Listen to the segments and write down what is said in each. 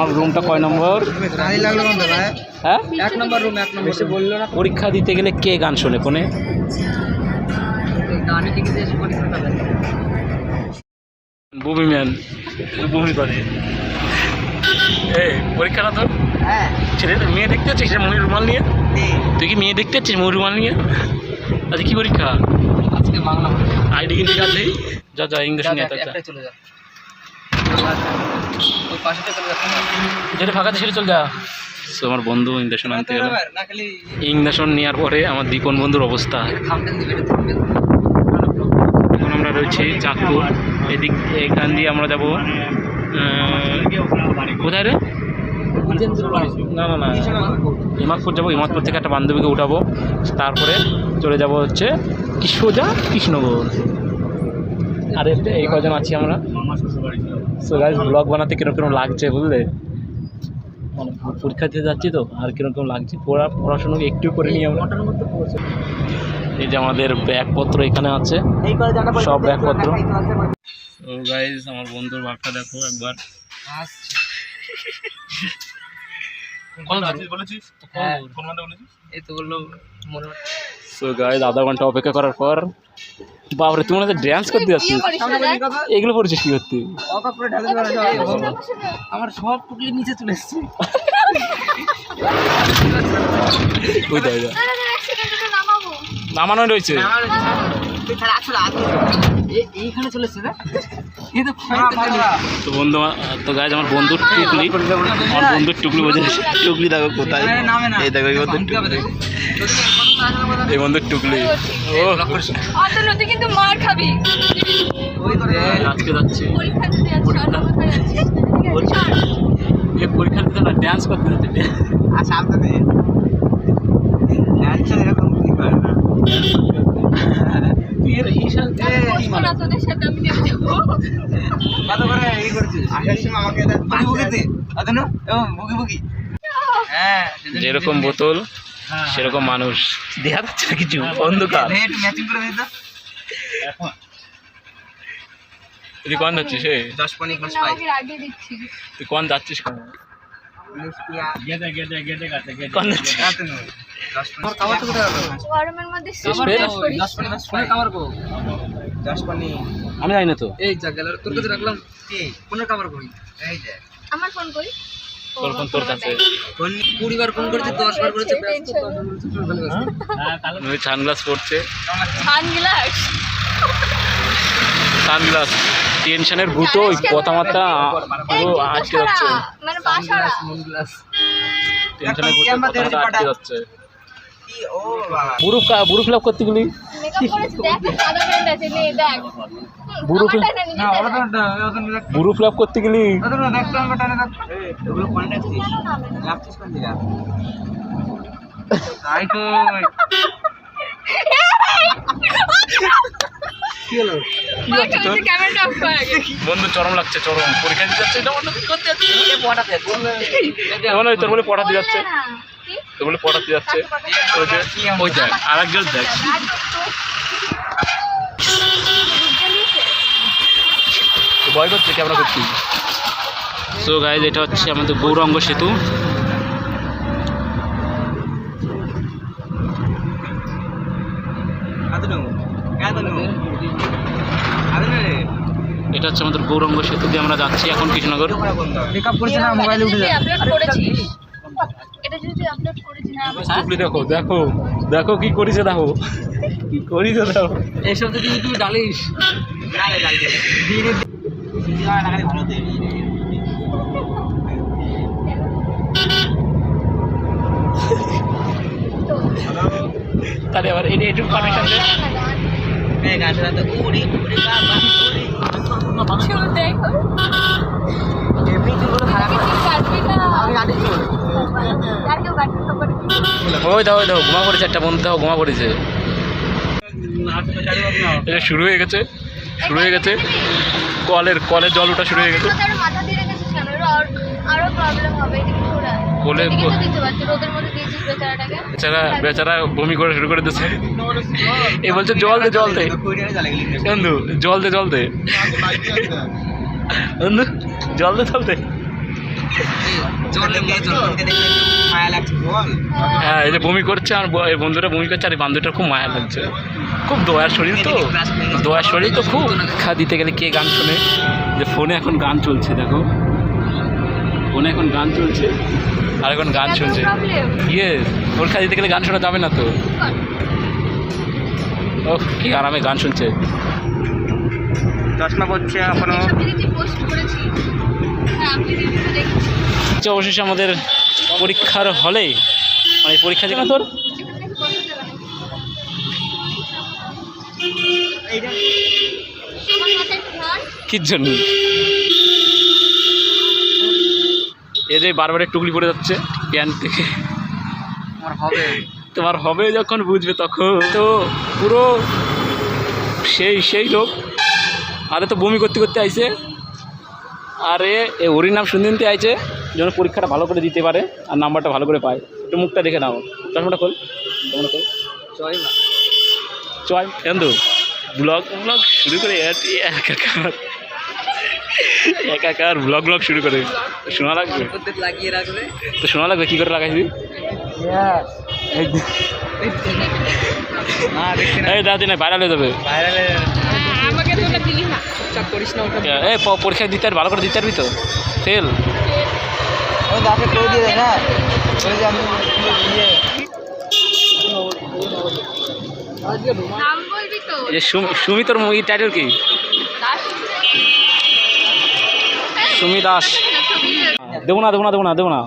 আমার রুমটা কয় নম্বর? হ্যাঁ? এক নম্বর রুম এক নম্বর বলল না। পরীক্ষা দিতে গেলে কে গান শোনে কোনে বমি ম্যান বমি করে এই পরীক্ষাটা তো? হ্যাঁ। ছেলে মেয়ে দেখতে রুমাল নিয়ে? তুই কি মেয়ে দেখতে রুমাল নিয়ে? আচ্ছা কি পরীক্ষা? আজকে বাংলা আইডি কিন্তু যা যা ইংলিশ নিয়ে চলে যা ওই পাশেটা চলে যাচ্ছে যেটা ফাঁকাতে সেটা চল যা। সো আমার বন্ধু ইন্দাসন আনতে গেল। না নেওয়ার পরে আমার দীপন বন্ধুর অবস্থা। এখন আমরা রয়েছি চাঁদপুর। এদিক এখান দিয়ে আমরা যাব কোথায় রে? না না না। ইমাদপুর যাব। ইমাদপুর থেকে একটা বান্ধবীকে উঠাবো। তারপরে চলে যাব হচ্ছে কি সোজা কৃষ্ণগর। আর এই কজন আছি আমরা। সো গাইজ ব্লগ বানাতে কীরকম কীরকম লাগছে বুঝলে? মানে পরীক্ষা দিতে যাচ্ছি তো আর কীরকম লাগছে? পড়া পড়াশুনো একটু করে নিই আমরা? এই যে আমাদের ব্যাগপত্র এখানে আছে। সব ব্যাগপত্র। ও গাইজ আমার বন্ধুর ভাগটা দেখো একবার। হ্যাঁ। এই তো বলল মনে সো গাইজ আধা ঘণ্টা অপেক্ষা করার পর বাপরে তুমি মনে হচ্ছে ড্যান্স করতে যাচ্ছিস এগুলো পড়ছিস কি করতে আমার সব টুকলি নিচে চলে এসছে। নামানো রয়েছে। তো তো বন্ধু আমার- তো গাইজ আমার বন্ধুর টুকলি। আমার বন্ধুর টুকলি বোঝা টুকলি। দেখো কোথায় এই দেখো টুকলি এই বন্ধুর টুকলি। ও। অতনতি কিন্তু মার খাবি। আজকে যাচ্ছে। পরীক্ষা দিতে যাচ্ছি ড্যান্স আচ্ছা আপনাদের এরকম কি করে না? এই করছিস? আসার সময় আমাকে দে বুকি বুকি হ্যাঁ যেরকম বোতল। সেরকম মানুষ দেখা যাচ্ছে না কিছু অন্ধকার। তুই কোন যাচ্ছিস এ 10 পনি ঘাস পাই। আমি তুই কোন যাচ্ছিস কোন? গেদে গেদে গেদে গাতে গেদে কোন যাচ্ছিস? আমার খাবার তো কোথায় গেল গরমের মধ্যে শেষ সবার পেয়ে? শেষ করিস 10 পনি ঘাস পাই। খাবার কো? 10 পনি আমি জানি না তো। এই যা গেল তোর কাছে রাখলাম। কি কোন খাবার কই এই যে। আমার ফোন করি? তোর কাছে। 20 বার ফোন করেছে 10 বার করেছে ব্যস্ত ওই সানগ্লাস পড়ছে। সানগ্লাস সানগ্লাস টেনশনের ভূত ওই কথাবার্তা পুরো আটকে যাচ্ছে। মানে টেনশনের ভূত কথাবার্তা আটকে যাচ্ছে। বুরু বুরু ফিল আপ করতে গেলি বুরু ফিল আপ করতে গেলি। বন্ধু চরম লাগছে চরম। পরীক্ষা দিতে যাচ্ছে? এটা মনে হয় তোর বলে পড়াতে যাচ্ছে। বলে পড়াতে যাচ্ছে। ওই যে ওই দেখ আর একজন দেখ। তো-? ভয় করছে ক্যামেরা করছি সো গাইজ এটা হচ্ছে আমাদের গৌরঙ্গ সেতু। এটা হচ্ছে আমাদের গৌরঙ্গ সেতু দিয়ে আমরা যাচ্ছি এখন কৃষ্ণনগর। মেকআপ করছে না মোবাইলে উঠে যাবে এটা যদি তুই আপলোড না টুকলি দেখো দেখো দেখো কি করিছে দেখো। কি করিছে দেখো। এইসব যদি তুই ডালিস তাহলে আবার এটা একটু কানেকশন দে। গাছটা তো বাবা দেখো। এমনি তুই খারাপ কাটবি না? ওই দাও ওই দাও, ঘুমা পড়েছে একটা বন্ধু, দাও, ঘুমা পড়েছে। এটা শুরু হয়ে গেছে, শুরু হয়ে গেছে। কলের কলের জল ওঠা শুরু হয়ে গেছে। বেচারা বেচারা বমি করে শুরু করে দিচ্ছে এ বলছে, জল দে জল দে। বন্ধু, জল দে জল দে। বন্ধু, জল দে জল দে। হ্যাঁ এই যে বমি করছে আর ব- এই বন্ধুটা বমি করছে আর এই খুব মায়া লাগছে। খুব দয়ার শরীর তো। দয়ার শরীর তো খুব। খা দিতে গেলে কে গান শোনে? যে ফোনে এখন গান চলছে দেখো। ফোনে এখন গান চলছে আর এখন গান শুনছে। ইয়ে পরীক্ষা দিতে গেলে গান শোনা যাবে না তো? ও কি আরামে গান শুনছে। চশমা পড়ছে এখনও। অবশেষে আমাদের পরীক্ষার হলে মানে পরীক্ষা যেখানে তোর? কির জন্য? এ যে বারবার টুকলি পড়ে যাচ্ছে প্যান্ট থেকে। আমার হবে। তোমার হবে যখন বুঝবে তখন। তো পুরো সেই সেই লোক আরে তো বমি করতে করতে আইছে। আরে এ হরির নাম শুনতে আইছে যেন পরীক্ষাটা ভালো করে দিতে পারে আর নাম্বারটা ভালো করে পায়। একটু মুখটা দেখে নাও। চশমাটা খোল। চশমাটা খোল। চল না চয় কেন ব্লগ ব্লগ শুরু করে এত- একাকার। একাকার ব্লগ ব্লগ শুরু করে। শোনা লাগবে? লাগিয়ে রাখবে। তো শোনা লাগবে কী করে লাগাইবি না না এই দাদি না ভাইরাল হয়ে যাবে। ভাইরালে তো ওটা করিস না ওটা এই পরীক্ষা দিতে আর ভালো করে দিতে পারবি তো। ফেল। দাকে করে দিয়ে দেখ হ্যাঁ। ওই যে আমি ইয়ে। নাম বলবি তো? এই সুমি তোর মুভি টাইটেল কি? সুমি দাস। দেবো না দেবো না দেবো না দেবো না।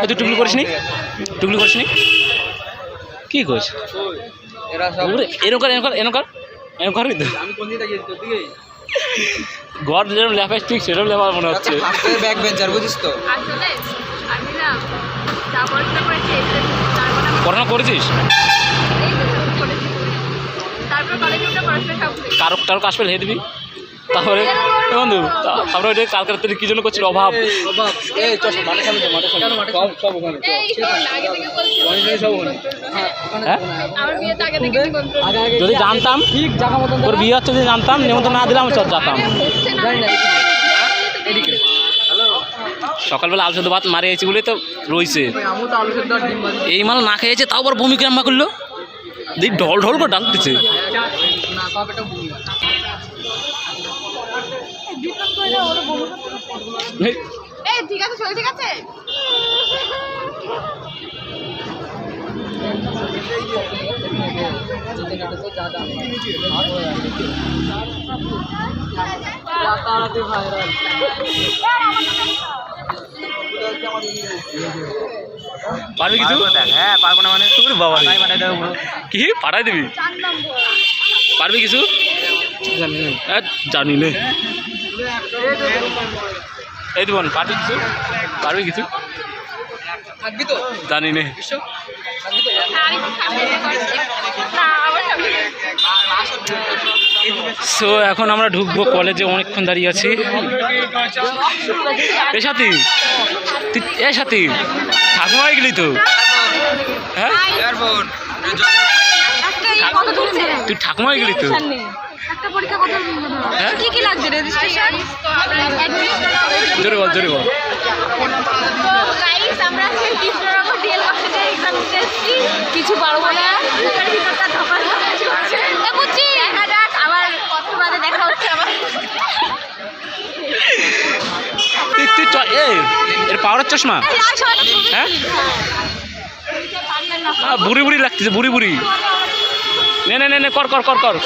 তুই টুকলি করিস নি টুকলি করিস নি কী সব এরকম এরকম এরকম কর ঘরে তো? আমি কোন দিকে গিয়ে তোর দিকে ঘর যেরকম ল্যাপাস ঠিক সেরকম লেবার মনে হচ্ছে। ব্যাক বেঞ্চার বুঝিস তো। আমি পড়াশোনা আমি করেছিস কারও কারও কাজ পেলে দিবি তারপরে বন্ধু তারপরে ওইটা কালকে তুই কি জন্য করছিস অভাব। সব সব সব হ্যাঁ আমার যদি জানতাম তোর বিয়ে হচ্ছে যদি জানতাম নিমন্ত্রণ না দিলাম চল যেতাম। হচ্ছে না জানি না। এদিকে। সকালবেলা আলু সেদ্ধ ভাত মারি আইছি বলে তো ভাজি। এই মাল না খেয়েছে তাও আবার বমি কেমন করল? দিই ঢল ঢল করে ডাক এই ঠিক আছে শরীর ঠিক আছে? তাড়াতাড়ি ভাইরাল পারবি কিছু হ্যাঁ পারব না মানে ওরে বাবা কি? পাঠাই দিবি? পারবি কিছু? এ, জানি নে। এই দিবন পারবি কিছু? পারবি কিছু? থাকবি তো? জানি নে। থাকবি তো? না সো এখন আমরা ঢুকবো কলেজে অনেকক্ষণ দাঁড়িয়ে আছি। এ সাথী তুই এ সাথী ঠাকুমা হয়ে গেলি তো? হ্যাঁ? তুলছে তুই ঠাকুমা হয়ে গেলি তো? একটা পরীক্ষা কত হ্যাঁ? কি কি লাগছে? রেজিস্ট্রেশন জোরে বল জোরে বল। গাইস আমরা আজকে কৃষ্ণনগর ডিএল কলেজে এক্সাম কিছু পারব না বুকের ভিতরটা ধপাস ধপাস চলছে বুঝছি। দেখা যাক আবার কত বাদে দেখা হচ্ছে আবার। তুই তুই এর পাওয়ার চশমা। হ্যাঁ? বুড়ি বুড়ি লাগতেছে বুড়ি বুড়ি। নে নে নে নে কর কর কর কর।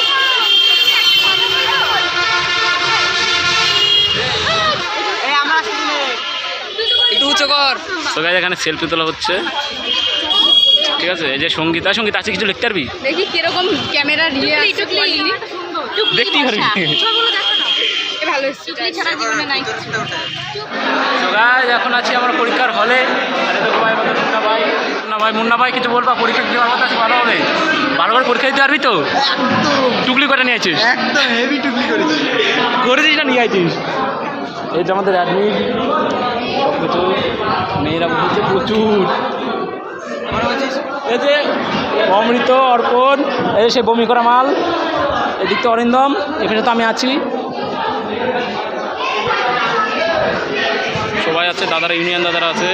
একটু উঁচু কর। তো এখানে সেলফি তোলা হচ্ছে। ঠিক আছে? এই যে সঙ্গীতা সংগীত আছে কিছু লিখতে পারবি? দেখি কীরকম ক্যামেরা নিয়ে আসছে পারবি। ভালো guys, এখন আছি আমরা পরীক্ষার হলে। মুন্না ভাই মুন্না ভাই মুন্না ভাই কিছু বলবা? পরীক্ষা দিতে পারব তো ভালো হবে। ভালো করে পরীক্ষা দিতে পারবি তো? টুকলি করে নিয়ে আছিস একদম হেভি টুকলি করেছি করেছিস না নিয়ে আছিস এই যে আমাদের অ্যাডমিট মেয়েরা বলছে প্রচুর। এই যে অমৃত অর্পণ, এই সে বমি করা মাল, এদিক তো অরিন্দম, এখানে তো আমি আছি। সবাই আছে, দাদারা, ইউনিয়ন দাদারা আছে।